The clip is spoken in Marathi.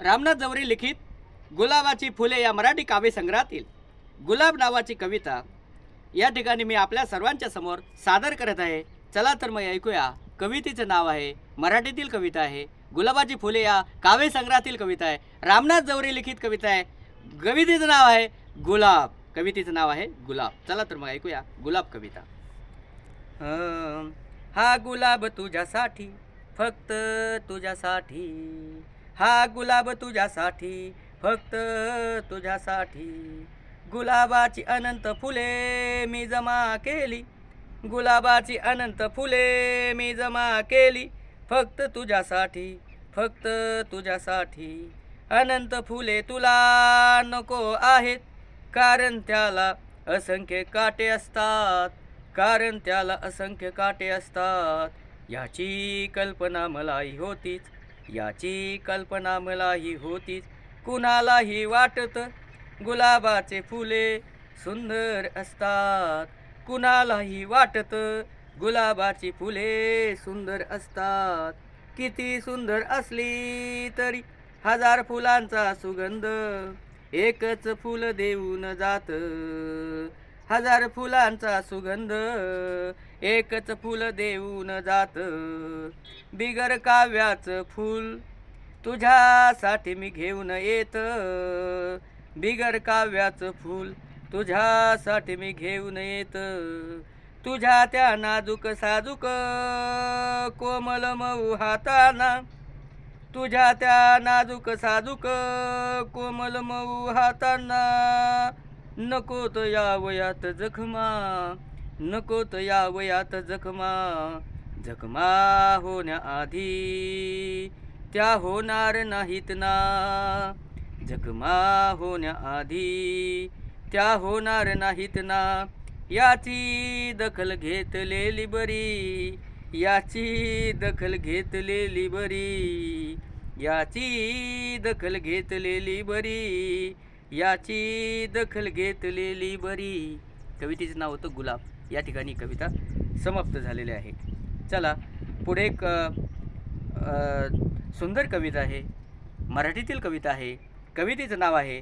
रामनाथ जवरी लिखित गुलाबाची फुले या मराठी काव्यसंग्रहातील गुलाब नावाची कविता या ठिकाणी मी आपल्या सर्वांच्या समोर सादर करत आहे. चला तर मग ऐकूया. कवितेचं नाव आहे मराठीतील कविता आहे गुलाबाची फुले या काव्यसंग्रहातील कविता आहे. रामनाथ जवरी लिखित कविता आहे कवितेचं नाव आहे गुलाब. कवितेचं नाव आहे गुलाब. चला तर मग ऐकूया गुलाब कविता. हं, हा गुलाब तुझ्यासाठी फक्त तुझ्यासाठी. हा गुलाब तुझ्यासाठी फक्त तुझ्यासाठी. गुलाबाची अनंत फुले मी जमा केली. गुलाबाची अनंत फुले मी जमा केली. फक्त तुझ्यासाठी फक्त तुझ्यासाठी. अनंत फुले तुला नको आहेत कारण त्याला असंख्य काटे असतात. कारण त्याला असंख्य काटे असतात. याची कल्पना मलाही होतीच. याची कल्पना मलाही होतीच. कुणालाही वाटत गुलाबाचे फुले सुंदर असतात. कुणालाही वाटत गुलाबाची फुले सुंदर असतात. किती सुंदर असली तरी हजार फुलांचा सुगंध एकच फुल देऊन जात. हजार फुलांचा सुगंध एकच फुल देऊन जात. बिगर काव्याचं फूल तुझ्यासाठी मी घेऊन येत. बिगर काव्याचं फूल तुझ्यासाठी मी घेऊन येत. तुझ्या त्या नाजूक साजूक कोमल मऊ हाताना तुझ्या त्या नाजूक साजूक कोमल मऊ हाताना नकोत या वयात जखमा नकोत या वयात जखमा. जखमा होण्याआधी त्या होणार नाहीत ना. जखमा होण्याआधी त्या होणार नाहीत ना. याची दखल घेतलेली बरी याची दखल घेतलेली बरी याची दखल घेतलेली बरी. याची दखल घेतलेली बरी. कवितेचं नाव होतं गुलाब. या ठिकाणी कविता समाप्त झालेली आहे चला पुढे एक सुंदर कविता आहे. मराठीतील कविता आहे. कवितेचं नाव आहे